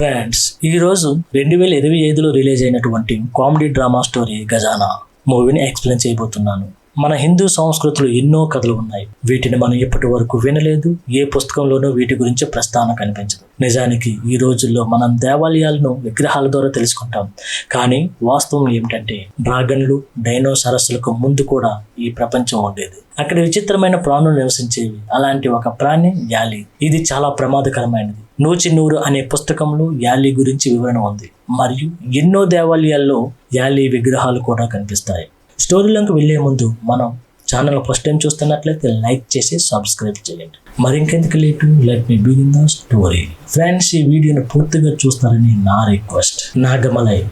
Friends ఈ రోజు రెండు వేల ఇరవై ఐదులో రిలీజ్ అయినటువంటి కామెడీ డ్రామా స్టోరీ గజానా మూవీని ఎక్స్ప్లెయిన్ చేయబోతున్నాను. మన హిందూ సంస్కృతిలో ఎన్నో కథలు ఉన్నాయి. వీటిని మనం ఇప్పటి వరకు వినలేదు ఏ పుస్తకంలోనూ వీటి గురించి ప్రస్తావన కనిపించదు. నిజానికి ఈ రోజుల్లో మనం దేవాలయాలను విగ్రహాల ద్వారా తెలుసుకుంటాం. కానీ వాస్తవం ఏమిటంటే డ్రాగన్లు డైనోసారస్లకు ముందు కూడా ఈ ప్రపంచం ఉండేది. అక్కడ విచిత్రమైన ప్రాణులు నివసించేవి. అలాంటి ఒక ప్రాణి యాలి. ఇది చాలా ప్రమాదకరమైనది. నూచి నూరు అనే పుస్తకంలో యాలి గురించి వివరణ ఉంది. మరియు ఎన్నో దేవాలయాల్లో యాలి విగ్రహాలు కూడా కనిపిస్తాయి. స్టోరీలోకి వెళ్ళే ముందు మనం ఛానల్ ఫస్ట్ టైం చూస్తున్నట్లయితే లైక్ చేసి సబ్స్క్రైబ్ చేయండి. మరింకెందుకు late? Let me begin the story friends ఈ వీడియోను పూర్తిగా చూస్తారని నా రిక్వెస్ట్ నాగమలై.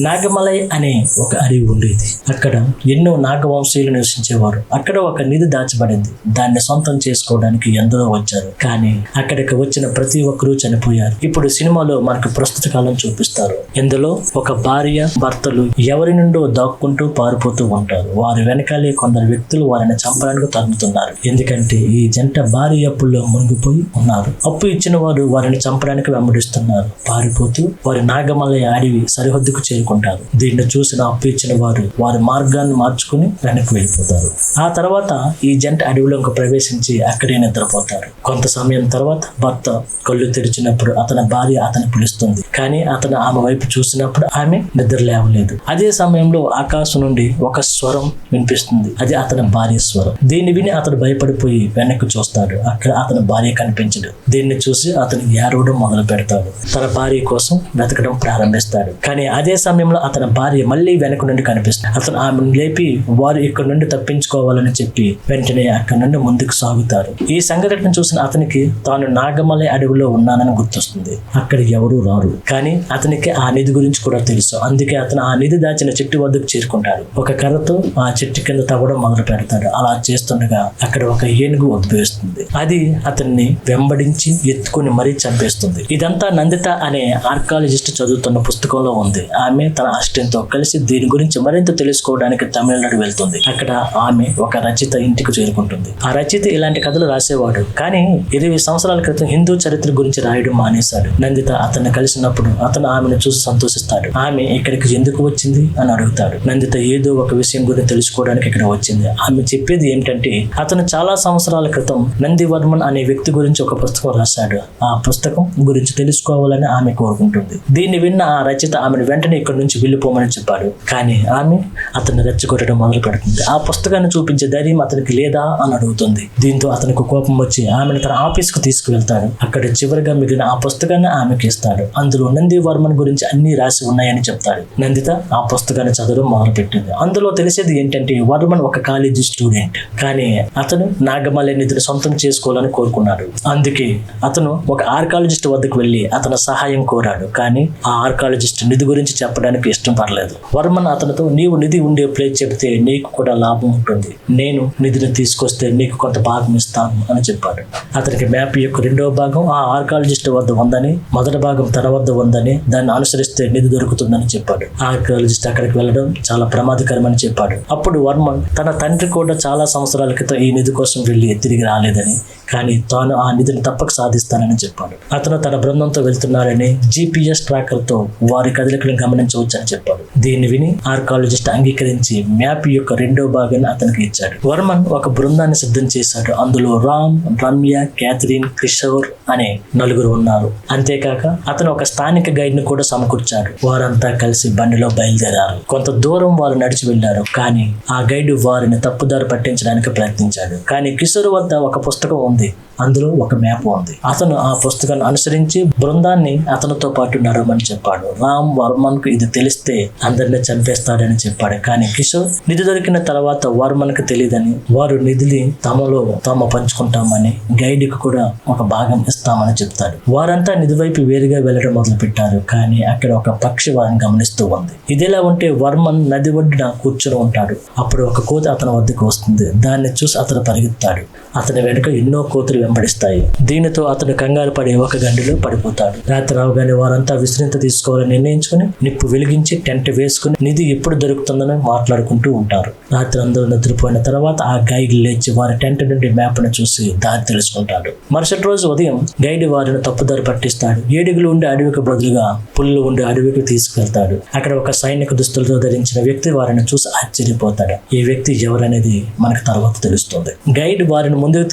నాగమలై అనే ఒక అడవి ఉండేది. అక్కడ ఎన్నో నాగవంశీయులు నివసించేవారు. అక్కడ ఒక నిధి దాచబడింది. దాన్ని సొంతం చేసుకోవడానికి ఎందరో వచ్చారు. కానీ అక్కడికి వచ్చిన ప్రతి ఒక్కరూ చనిపోయారు. ఇప్పుడు సినిమాలో మనకు ప్రస్తుత కాలం చూపిస్తారు. ఇందులో ఒక భార్య భర్తలు ఎవరి నుండో దాక్కుంటూ పారిపోతూ ఉంటారు. వారి వెనకాలే కొందరు వ్యక్తులు వారిని చంపడానికి తగ్గుతున్నారు ఎందుకంటే ఈ జంట భార్య అప్పుల్లో మునిగిపోయి ఉన్నారు. అప్పు ఇచ్చిన వారు వారిని చంపడానికి వెంబడిస్తున్నారు. పారిపోతూ వారి నాగమలయ అడవి సరిహద్దుకు చేరుకుంటారు. దీన్ని చూసిన అప్పు ఇచ్చిన వారు వారి మార్గాన్ని మార్చుకుని వెనక్కి వెళ్ళిపోతారు. ఆ తర్వాత ఈ జంట అడవిలోకి ప్రవేశించి అక్కడే నిద్రపోతారు. కొంత సమయం తర్వాత భర్త కళ్ళు తెరిచినప్పుడు అతని భార్య అతని పిలుస్తుంది. కానీ అతను ఆమె వైపు చూసినప్పుడు ఆమె నిద్ర లేవలేదు. అదే సమయంలో ఆకాశం నుండి ఒక స్వరం వినిపిస్తుంది. అది అతని భార్య స్వరం. దీన్ని విని అతను భయపడిపోయి వెనక్కి చూస్తాడు. అక్కడ అతని భార్య కనిపించడు దీన్ని చూసి అతను ఏడవడం మొదలు పెడతాడు. తన భార్య కోసం వెతకడం ప్రారంభిస్తాడు. కానీ అదే సమయంలో అతని భార్య మళ్ళీ వెనక నుండి కనిపిస్తుంది. అతను ఆమెను లేపి వారు ఇక్కడ నుండి తప్పించుకోవాలని చెప్పి వెంటనే అక్కడ నుండి ముందుకు సాగుతారు. ఈ సంఘటన చూసిన అతనికి తాను నాగమలై అడవిలో ఉన్నానని గుర్తొస్తుంది. అక్కడ ఎవరూ రారు. కానీ అతనికి ఆ నిధి గురించి కూడా తెలుసు. అందుకే అతను ఆ నిధి దాచిన చెట్టు వద్దకు చేరుకుంటాడు. ఒక కర్రతో ఆ చెట్టు కింద తవ్వడం మొదలు పెడతాడు అలా చేస్తుండగా అక్కడ ఒక ఏనుగు ఉద్భవిస్తుంది. అది అతన్ని వెంబడించి ఎత్తుకుని మరీ చంపేస్తుంది. ఇదంతా నందిత అనే ఆర్కాలజిస్ట్ చదువుతున్న పుస్తకంలో ఉంది. ఆమె తన అష్టంతో కలిసి దీని గురించి మరింత తెలుసుకోవడానికి తమిళనాడు వెళ్తుంది. అక్కడ ఆమె ఒక రచయిత ఇంటికి చేరుకుంటుంది. ఆ రచయిత ఇలాంటి కథలు రాసేవాడు. కానీ ఇరవై సంవత్సరాల క్రితం హిందూ చరిత్ర గురించి రాయడం మానేశాడు. నందిత అతన్ని కలిసినప్పుడు అతను ఆమెను చూసి సంతోషిస్తాడు. ఆమె ఇక్కడికి ఎందుకు వచ్చింది అని అడుగుతాడు. నందిత ఏదో ఒక విషయం గురించి తెలుసుకోవడానికి ఇక్కడ వచ్చింది. ఆమె చెప్పేది ఏంటంటే అతను చాలా సంవత్సరాల క్రితం నంది వర్మన్ అనే వ్యక్తి గురించి ఒక పుస్తకం రాశాడు. ఆ పుస్తకం గురించి తెలుసుకోవాలని ఆమె కోరుకుంటుంది. దీన్ని విన్న ఆ రచయిత ఆమెను వెంటనే ఇక్కడి నుంచి వెళ్ళిపోమని చెప్పాడు. కానీ ఆమె అతన్ని రెచ్చగొట్టడం మొదలు పెడుతుంది ఆ పుస్తకాన్ని చూపించే ధైర్యం అతనికి లేదా అని అడుగుతుంది. దీంతో అతనికి కోపం వచ్చి ఆమెను తన ఆఫీస్కు తీసుకువెళ్తాడు. అక్కడ చివరిగా మిగిలిన ఆ పుస్తకాన్ని ఆమెకి ఇస్తాడు. అందులో నంది వర్మన్ గురించి అన్ని రాసి ఉన్నాయని చెప్తాడు. నందిత ఆ పుస్తకాన్ని చదవడం మొదలుపెట్టింది. అందులో తెలిసేది ఏంటంటే వర్మన్ ఒక కాలేజీ స్టూడెంట్. కానీ అతను నాగమల్లి నిధులు సొంతం చేసుకోవాలని కోరుకున్నాడు. అందుకే అతను ఒక ఆర్కాలజిస్ట్ వద్దకు వెళ్ళి అతను సహాయం కోరాడు. కానీ ఆ ఆర్కాలజిస్ట్ నిధి గురించి చెప్పడానికి ఇష్టం పడలేదు. వర్మన్ అతనితో నీవు నిధి ఉండే ప్లేస్ చెబితే నీకు కూడా లాభం ఉంటుంది. నేను నిధిని తీసుకొస్తే నీకు కొంత భాగం ఇస్తాను అని చెప్పాడు. అతనికి మ్యాప్ యొక్క రెండవ భాగం ఆ ఆర్కాలజిస్ట్ వద్ద ఉందని మొదటి భాగం తన వద్ద ఉందని దాన్ని అనుసరిస్తే నిధి దొరుకుతుందని చెప్పాడు. ఆర్కాలజిస్ట్ అక్కడికి వెళ్ళడం చాలా ప్రమాదకరమని చెప్పాడు. అప్పుడు వర్మన్ తన తండ్రి కూడా చాలా సంవత్సరాల క్రితం ఈ నిధి కోసం వెళ్ళి తిరిగి రాలేదని కానీ తాను ఆ నిధిని తప్పక సాధిస్తానని చెప్పాడు. అతను తన బృందంతో వెళ్తున్నారని జీపీఎస్ ట్రాకర్తో వారి కదలికలను గమనించవచ్చని చెప్పాడు. దీన్ని విని ఆర్కాలజిస్ట్ అంగీకరించి మ్యాప్ యొక్క రెండో భాగాన్ని అతనికి ఇచ్చాడు. వర్మన్ ఒక బృందాన్ని సిద్ధం చేశాడు. అందులో రామ్ రమ్య క్యాథరిన్ కిషోర్ అనే నలుగురు ఉన్నారు. అంతేకాక అతను ఒక స్థానిక గైడ్ని కూడా సమకూర్చాడు. వారంతా కలిసి బండిలో బయలుదేరారు. కొంత దూరం వారు నడిచి వెళ్ళారు కానీ ఆ గైడ్ వారిని తప్పుదారి పట్టించడానికి ప్రయత్నించాడు. కానీ కిషోర్ వద్ద ఒక పుస్తకం ఉంది. అందులో ఒక మ్యాప్ ఉంది. అతను ఆ పుస్తకాన్ని అనుసరించి బృందాన్ని అతనితో పాటు నడవమని చెప్పాడు. రామ్ వర్మన్కు ఇది తెలిస్తే అందరిని చంపేస్తాడని చెప్పాడు. కానీ కిషోర్ నిధి దొరికిన తర్వాత వర్మన్కు తెలియదని వారు నిధిని తమలో తాము పంచుకుంటామని గైడ్కు కూడా ఒక భాగం ఇస్తామని చెప్తాడు. వారంతా నిధి వైపు వేరుగా వెళ్ళడం మొదలు పెట్టారు కానీ అక్కడ ఒక పక్షి వారిని గమనిస్తూ ఉంది. ఇదిలా ఉంటే వర్మన్ నది ఒడ్డున కూర్చొని ఉంటాడు. అప్పుడు ఒక కోతి అతని వద్దకు వస్తుంది. దాన్ని చూసి అతను పరిగెత్తాడు. అతని వెనుక ఎన్నో ఎన్నో కోతులు వెంబడిస్తాయి. దీనితో అతను కంగారు పడి ఒక గండిలో పడిపోతాడు. రాత్రి అవగానే వారంతా విశ్రాంతి తీసుకోవాలని నిర్ణయించుకుని నిప్పు వెలిగించి టెంట్ వేసుకుని నిధి ఎప్పుడు దొరుకుతుందని మాట్లాడుకుంటూ ఉంటారు. రాత్రి అందరూ నిద్రపోయిన తర్వాత ఆ గైడ్ లేచి వారి టెంట్ నుండి మ్యాప్ను చూసి దారి తెలుసుకుంటాడు. మరుసటి రోజు ఉదయం గైడ్ వారిని తప్పుదారి పట్టిస్తాడు. ఏడుగులు ఉండే అడవికి బదులుగా పుల్లు ఉండే అడవికి తీసుకెళ్తాడు. అక్కడ ఒక సైనిక దుస్తులతో ధరించిన వ్యక్తి వారిని చూసి ఆశ్చర్యపోతాడు. ఈ వ్యక్తి ఎవరనేది మనకు తర్వాత తెలుస్తుంది. గైడ్ వారిని ముందుకు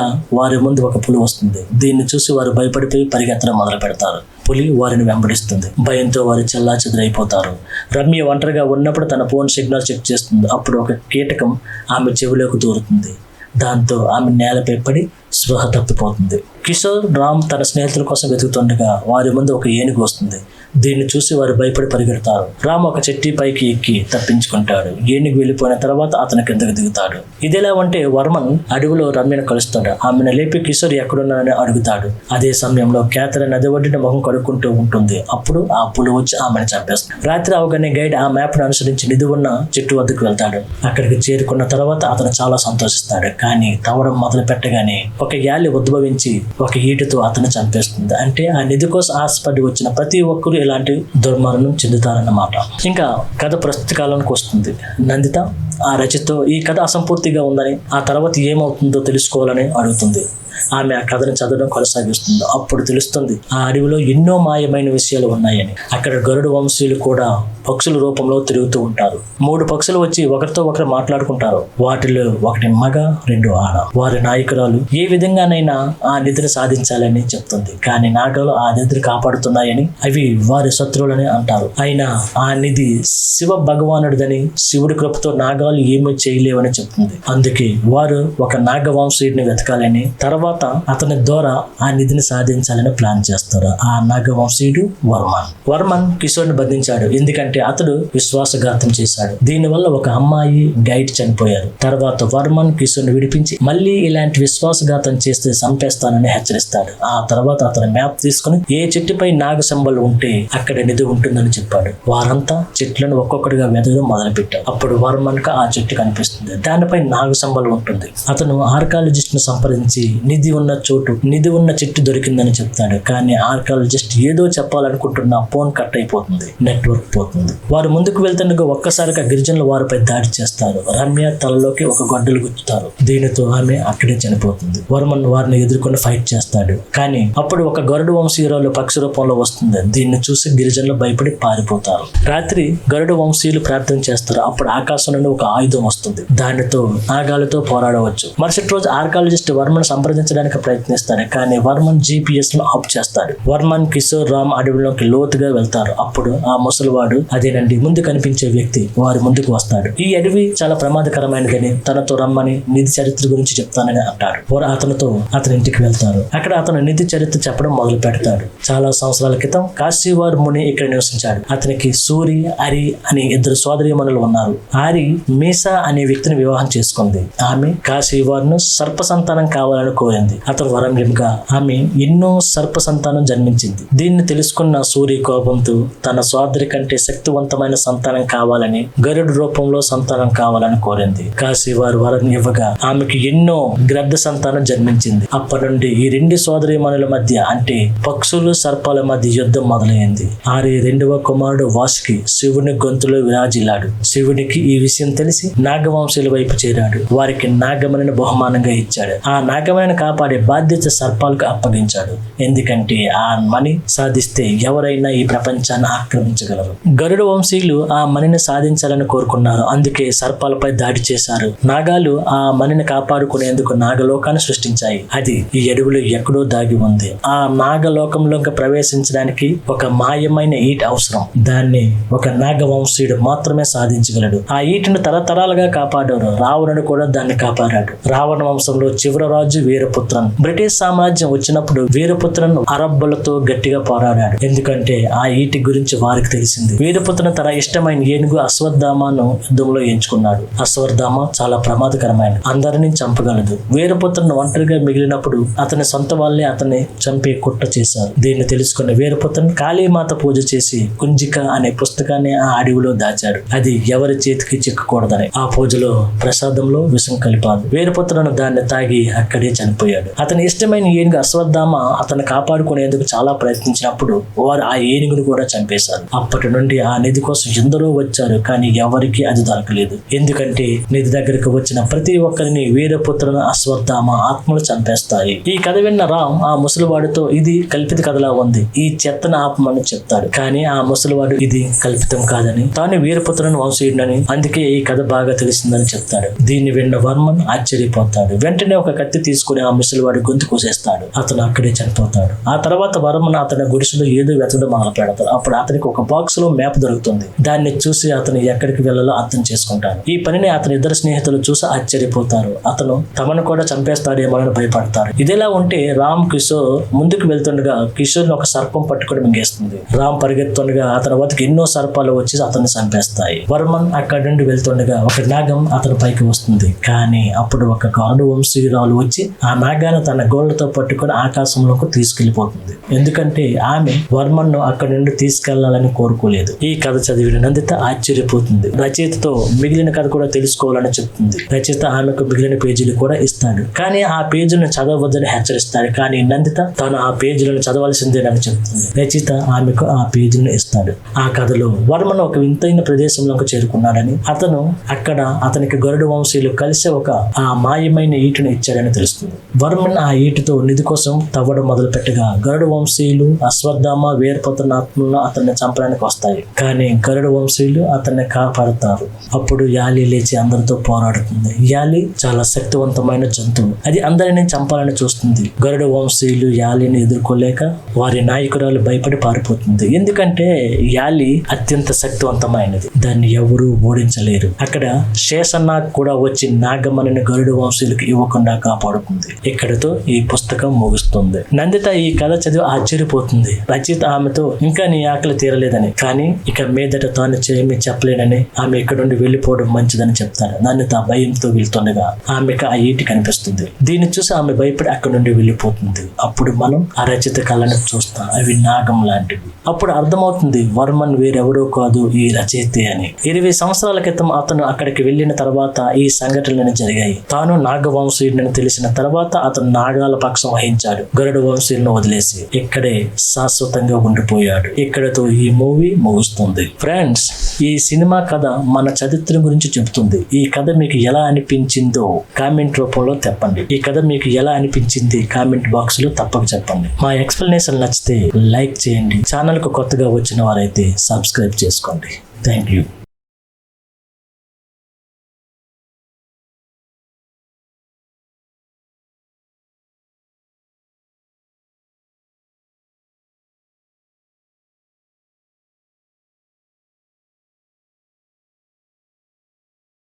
తీసుకెళ్ళగా వారి ముందు ఒక పులి వస్తుంది. దీన్ని చూసి వారు భయపడిపోయి పరిగెత్తడం మొదలు పెడతారు. పులి వారిని వెంబడిస్తుంది. భయంతో వారు చెల్లా చెదరైపోతారు రమ్య ఒంటరిగా ఉన్నప్పుడు తన ఫోన్ సిగ్నల్ చెక్ చేస్తుంది. అప్పుడు ఒక కీటకం ఆమె చెవిలోకి దూరుతుంది. దాంతో ఆమె నేలపై పడి స్పృహ తప్పిపోతుంది. కిషోర్ రామ్ తన స్నేహితుల కోసం వెతుకుతుండగా వారి ముందు ఒక ఏనుగు వస్తుంది. దీన్ని చూసి వారు భయపడి పరిగెడతారు. రామ్ ఒక చెట్టి పైకి ఎక్కి తప్పించుకుంటాడు. ఏనుగు వెళ్ళిపోయిన తర్వాత అతను కిందకు దిగుతాడు. ఇదిలా ఉంటే వర్మన్ అడవిలో రమ్యను కలుస్తాడు. ఆమెను లేపి కిషోర్ ఎక్కడున్నానని అడుగుతాడు. అదే సమయంలో క్యాథర నది ఒడ్డిన ముఖం కడుక్కుంటూ ఉంటుంది. అప్పుడు ఆ పులి వచ్చి ఆమెను చంపేస్తుంది. రాత్రి అవగానే గైడ్ ఆ మ్యాప్ను అనుసరించి నిధి ఉన్న చెట్టు వద్దకు వెళ్తాడు. అక్కడికి చేరుకున్న తర్వాత అతను చాలా సంతోషిస్తాడు. కానీ తవ్వడం మొదలు పెట్టగానే ఒక యాలి ఉద్భవించి ఒక ఈటుతో అతను చంపేస్తుంది. అంటే ఆ నిధి కోసం ఆశపడి వచ్చిన ప్రతి ఒక్కరు ఇలాంటి దుర్మరణం చెందుతారన్నమాట. ఇంకా కథ ప్రస్తుత కాలానికి వస్తుంది. నందిత ఆ రచనతో ఈ కథ అసంపూర్తిగా ఉందని ఆ తర్వాత ఏమవుతుందో తెలుసుకోవాలని అడుగుతుంది. ఆమె ఆ కథను చదవడం కొనసాగిస్తుంది. అప్పుడు తెలుస్తుంది ఆ అడవిలో ఎన్నో మాయమైన విషయాలు ఉన్నాయని. అక్కడ గరుడు వంశీయులు కూడా పక్షుల రూపంలో తిరుగుతూ ఉంటారు. మూడు పక్షులు వచ్చి ఒకరితో ఒకరు మాట్లాడుకుంటారు. వాటిలో ఒకటి మగ రెండు ఆడ. వారి నాయకురాలు ఏ విధంగానైనా ఆ నిద్ర సాధించాలని చెప్తుంది. కానీ నాగలు ఆ నిద్ర కాపాడుతున్నాయని అవి వారి శత్రువులని అంటారు. అయినా ఆ నిధి శివ భగవానుడిదని శివుడి కృపతో నాగాలు ఏమీ చేయలేవని చెప్తుంది. అందుకే వారు ఒక నాగవంశీయుడిని వెతకాలని తర్వాత తర్వాత అతని ద్వారా ఆ నిధిని సాధించాలని ప్లాన్ చేస్తారు. ఆ నాగవంశీయుడు వర్మన్. వర్మన్ కిషోర్ని బంధించాడు. ఎందుకంటే అతడు విశ్వాసఘాతం చేశాడు. దీనివల్ల ఒక అమ్మాయి గైడ్ చనిపోయారు. తర్వాత వర్మన్ కిషోర్ని విడిపించి మళ్ళీ ఇలాంటి విశ్వాసఘాతం చేస్తే చంపేస్తానని హెచ్చరిస్తాడు. ఆ తర్వాత అతను మ్యాప్ తీసుకుని ఏ చెట్టుపై నాగ సింబల్ ఉంటే అక్కడ నిధి ఉంటుందని చెప్పాడు. వారంతా చెట్లను ఒక్కొక్కటిగా వెతకడం మొదలుపెట్టారు. అప్పుడు వర్మన్కు ఆ చెట్టు కనిపిస్తుంది. దానిపై నాగ సింబల్ ఉంటుంది. అతను ఆర్కాలజిస్ట్ను సంప్రదించి నిధి ఉన్న చోటు నిధి ఉన్న చెట్టు దొరికిందని చెప్తాడు. కానీ ఆర్కాలజిస్ట్ ఏదో చెప్పాలనుకుంటున్న ఫోన్ కట్ అయిపోతుంది నెట్వర్క్ పోతుంది. వారు ముందుకు వెళ్తుండగా ఒక్కసారిగా గిరిజనులు వారిపై దాడి చేస్తారు. రమ్య తలలోకి ఒక గొడ్డలు గుచ్చుతారు. దీనితో ఆమె అక్కడే చనిపోతుంది. వర్మన్ వారిని ఎదుర్కొని ఫైట్ చేస్తాడు. కానీ అప్పుడు ఒక గరుడు వంశీయురాలు పక్షి రూపంలో వస్తుంది. దీన్ని చూసి గిరిజనులు భయపడి పారిపోతారు. రాత్రి గరుడు వంశీయులు ప్రార్థన చేస్తారు. అప్పుడు ఆకాశం నుండి ఒక ఆయుధం వస్తుంది. దానితో నాగాలతో పోరాడవచ్చు. మరుసటి రోజు ఆర్కాలజిస్ట్ వర్మన్ సంప్రదించడానికి ప్రయత్నిస్తాడు కానీ వర్మన్ జీపీఎస్ను ఆఫ్ చేస్తాడు. వర్మన్ కిషోర్ రామ్ అడవిలోకి లోతుగా వెళ్తారు. అప్పుడు ఆ ముసలివాడు అదేనండి ముందు కనిపించే వ్యక్తి వారి ముందుకు వస్తాడు. ఈ అడవి చాలా ప్రమాదకరమైనదని తనతో రమ్మని నిధి చరిత్ర గురించి చెప్తానని అంటాడు వారు అతనితో అతని ఇంటికి వెళ్తారు. అక్కడ అతను నిధి చరిత్ర చెప్పడం మొదలు పెడతాడు. చాలా సంవత్సరాల క్రితం కాశీవార్ ముని ఇక్కడ నివసించాడు. అతనికి సూరి అరి అనే ఇద్దరు సోదరీమణులు ఉన్నారు. ఆరి మీసా అనే వ్యక్తిని వివాహం చేసుకుంది. ఆమె కాశీవార్ను సర్ప సంతానం కావాలని చనిపోయింది. అతడు వరం వరంగా ఆమె ఎన్నో సర్ప సంతానం జన్మించింది. దీన్ని తెలుసుకున్న సూర్య కోపంతో తన సోదరి కంటే శక్తివంతమైన సంతానం కావాలని గరుడు రూపంలో సంతానం కావాలని కోరింది. కాశీ వారు వరం ఇవ్వగా ఆమెకి ఎన్నో గ్రద్ద సంతానం జన్మించింది. అప్పటి నుండి ఈ రెండు సోదరీమణుల మధ్య అంటే పక్షులు సర్పాల మధ్య యుద్ధం మొదలైంది. ఆరి రెండవ కుమారుడు వాసుకి శివుని గొంతులో విరాజిల్లాడు. శివునికి ఈ విషయం తెలిసి నాగవంశుల వైపు చేరాడు. వారికి నాగమణిని బహుమానంగా ఇచ్చాడు. ఆ నాగమణిని కాపాడే బాధ్యత సర్పాలకు అప్పగించాడు. ఎందుకంటే ఆ మణి సాధిస్తే ఎవరైనా ఈ ప్రపంచాన్ని ఆక్రమించగలరు. గరుడ వంశీయులు ఆ మణిని సాధించాలని కోరుకున్నారు. అందుకే సర్పాలపై దాడి చేశారు. నాగాలు ఆ మణిని కాపాడుకునేందుకు నాగలోకాన్ని సృష్టించాయి. అది ఈ అడవిలో ఎక్కడో దాగి ఉంది. ఆ నాగలోకంలోకి ప్రవేశించడానికి ఒక మాయమైన ఈట అవసరం. దాన్ని ఒక నాగవంశీయుడు మాత్రమే సాధించగలడు. ఆ ఈటిని తరతరాలుగా కాపాడారు రావణుడు కూడా దాన్ని కాపాడాడు. రావణ వంశంలో చివరి రాజు వీరపుత్రన్. బ్రిటిష్ సామ్రాజ్యం వచ్చినప్పుడు వీరపుత్రన్ అరబ్బులతో గట్టిగా పోరాడాడు. ఎందుకంటే ఆ ఈటి గురించి వారికి తెలిసింది. వీరపుత్రన్ తన ఇష్టమైన ఏనుగు అశ్వత్థామను యుద్ధంలో ఎంచుకున్నాడు. అశ్వత్థామ చాలా ప్రమాదకరమైన అందరినీ చంపగలదు. వీరపుత్రను ఒంటరిగా మిగిలినప్పుడు అతని సొంత వాళ్ళే అతన్ని చంపి కుట్ర చేశారు. దీన్ని తెలుసుకున్న వీరపుత్రన్ కాళీమాత పూజ చేసి కుంజిక అనే పుస్తకాన్ని ఆ అడవిలో దాచాడు. అది ఎవరి చేతికి చిక్కకూడదని ఆ పూజలో ప్రసాదంలో విషం కలిపాడు వీరపుత్రను దాన్ని తాగి అక్కడే చనిపోయాడు. చనిపోయాడు. అతని ఇష్టమైన ఏనుగు అశ్వత్థామ అతను కాపాడుకునేందుకు చాలా ప్రయత్నించినప్పుడు వారు ఆ ఏనుగును కూడా చంపేశారు. అప్పటి నుండి ఆ నిధి కోసం ఎందరో వచ్చారు కానీ ఎవరికి అది దొరకలేదు. ఎందుకంటే నిధి దగ్గరకు వచ్చిన ప్రతి ఒక్కరిని వీరపుత్రులను అశ్వత్థామ ఆత్మలు చంపేస్తాయి. ఈ కథ విన్న రామ్ ఆ ముసలివాడితో ఇది కల్పిత కథలా ఉంది. ఈ చెత్తను ఆపమని చెప్తాడు. కానీ ఆ ముసలివాడు ఇది కల్పితం కాదని తాను వీరపుత్రులను వంశీయుడని అందుకే ఈ కథ బాగా తెలిసిందని చెప్తాడు. దీన్ని విన్న వర్మన్ ఆశ్చర్యపోతాడు. వెంటనే ఒక కత్తి తీసుకుని ఆ ముసలివాడి గొంతు కోసేస్తాడు. అతను అక్కడే చనిపోతాడు. ఆ తర్వాత వర్మన్ అతని గుడిసెలో ఏదో వెతకడం మొదలు పెడతాడు అప్పుడు అతనికి ఒక బాక్స్లో మ్యాప్ దొరుకుతుంది. దాన్ని చూసి అతను ఎక్కడికి వెళ్ళాలో అర్థం చేసుకుంటాడు. ఈ పనిని అతని ఇద్దరు స్నేహితులు చూసి ఆశ్చర్యపోతారు. అతను తమను కూడా చంపేస్తాడేమో అని భయపడతారు. ఇదిలా ఉంటే రామ్ కిషోర్ ముందుకు వెళ్తుండగా కిషోర్ ఒక సర్పం పట్టుకుని మింగేస్తుంది. రామ్ పరిగెత్తుండగా అతని వద్దకు ఎన్నో సర్పాలు వచ్చి అతన్ని చంపేస్తాయి. వర్మన్ అక్కడి నుండి వెళ్తుండగా ఒక నాగం అతని పైకి వస్తుంది. కానీ అప్పుడు ఒక గాడు వంశీరాలు వచ్చి ఆమె నాగాను తన గోళ్ళతో పట్టుకొని ఆకాశంలోకి తీసుకెళ్ళిపోతుంది ఎందుకంటే ఆమె వర్మన్ను అక్కడి నుండి తీసుకెళ్ళాలని కోరుకోలేదు. ఈ కథ చదివిన నందిత ఆశ్చర్యపోతుంది. రచయితతో మిగిలిన కథ కూడా తెలుసుకోవాలని చెప్తుంది. రచయిత ఆమెకు మిగిలిన పేజీలు కూడా ఇస్తాడు. కానీ ఆ పేజీలను చదవద్దని హెచ్చరిస్తాడు. కానీ నందిత తాను ఆ పేజీలను చదవాల్సిందేనని చెప్తుంది. రచయిత ఆమెకు ఆ పేజీలను ఇస్తాడు. ఆ కథలో వర్మన్ ఒక వింతైన ప్రదేశంలోకి చేరుకున్నాడని అతను అక్కడ అతనికి గరుడు వంశీయులు కలిసి ఒక ఆ మాయమైన ఈటును ఇచ్చాడని తెలుస్తుంది. వర్మన్ ఆ ఈటితో నిధి కోసం తవ్వడం మొదలు పెట్టగా గరుడు వంశీయులు అశ్వత్థామ వీరపుత్రుల ఆత్మలను అతన్ని చంపడానికి వస్తాయి. కానీ గరుడు వంశీయులు అతన్ని కాపాడుతారు. అప్పుడు యాలి లేచి అందరితో పోరాడుతుంది. యాలి చాలా శక్తివంతమైన జంతువు. అది అందరిని చంపాలని చూస్తుంది. గరుడు వంశీయులు యాలిని ఎదుర్కోలేక వారి నాయకురాలు భయపడి పారిపోతుంది. ఎందుకంటే యాలి అత్యంత శక్తివంతమైనది. దాన్ని ఎవరూ ఓడించలేరు. అక్కడ శేషనాగ్ కూడా వచ్చి నాగమణిని గరుడు వంశీయులకు ఇవ్వకుండా కాపాడుతుంది ఇక్కడతో ఈ పుస్తకం ముగుస్తుంది. నందిత ఈ కథ చదివి ఆశ్చర్యపోతుంది. రచయిత ఆమెతో ఇంకా నీ ఆకలి తీరలేదని కానీ ఇక మీదట తాను చేయమి చెప్పలేనని ఆమె ఇక్కడ నుండి వెళ్ళిపోవడం మంచిదని చెప్తారు నందిత భయంతో వెళ్తుండగా ఆమెకు ఆ ఈటి కనిపిస్తుంది. దీన్ని చూసి ఆమె భయపడి అక్కడ నుండి వెళ్ళిపోతుంది. అప్పుడు మనం ఆ రచయిత కళను చూస్తాం. అవి నాగం లాంటివి. అప్పుడు అర్థమవుతుంది వర్మన్ వేరెవరో కాదు ఈ రచయితే అని. ఇరవై సంవత్సరాల క్రితం అతను అక్కడికి వెళ్ళిన తర్వాత ఈ సంఘటనలు జరిగాయి. తాను నాగవంశీయుడిని తెలిసిన తర్వాత అతను నాగాల పక్షం వహించాడు. గరుడ వంశీలను వదిలేసి ఇక్కడే శాశ్వతంగా ఉండిపోయాడు. ఇక్కడతో ఈ మూవీ ముగుస్తుంది. ఫ్రెండ్స్ ఈ సినిమా కథ మన చరిత్ర గురించి చెబుతుంది. ఈ కథ మీకు ఎలా అనిపించిందో కామెంట్ రూపంలో చెప్పండి ఈ కథ మీకు ఎలా అనిపించింది కామెంట్ బాక్స్లో తప్పక చెప్పండి. మా ఎక్స్ప్లెనేషన్ నచ్చితే లైక్ చేయండి. ఛానల్కు కొత్తగా వచ్చిన వారైతే సబ్స్క్రైబ్ చేసుకోండి. Thank you.